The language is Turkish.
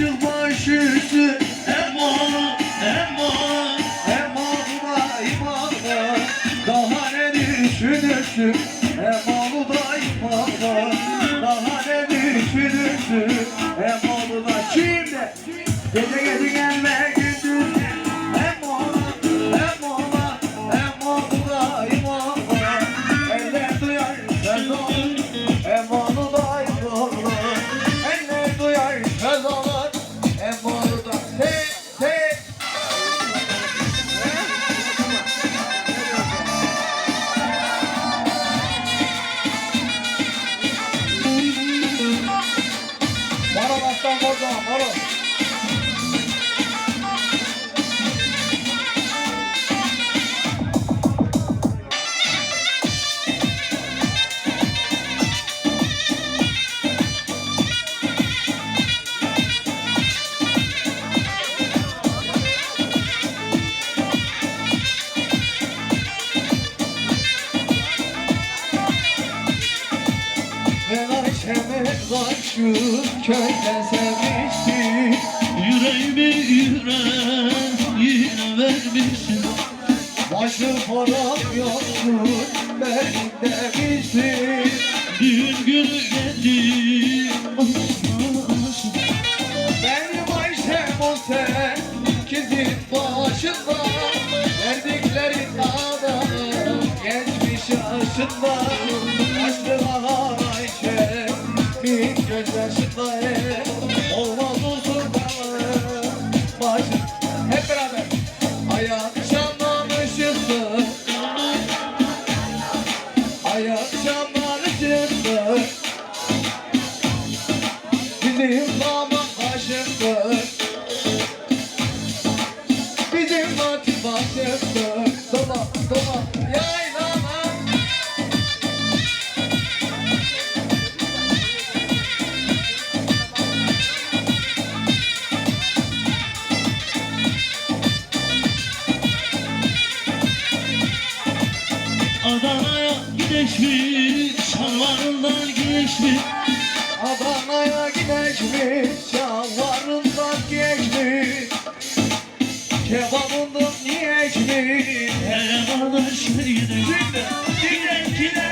Çocuk baş üstü Emo, emo, emo da imana Daha ne düşünürsün? Emo da imana Daha ne düşünürsün? Emo da şimdi Gece gece gel. Ayşe'me karşı köyden sevmiştim Yüreğimi yüreğine vermişsin. Başı param yoktu benim demiştim Düğün günü geldi. Benim Ayşem o sen Kizin başında Verdiklerin Geçmiş yaşında Bizim damat aşıktır. Bizim vakit aşıktır Doma doma yaylana Adana'ya gideş mi Şalvarından geç mi Kebabından yiyecek Hele kardeş gidelim Şimdi Gidek gidek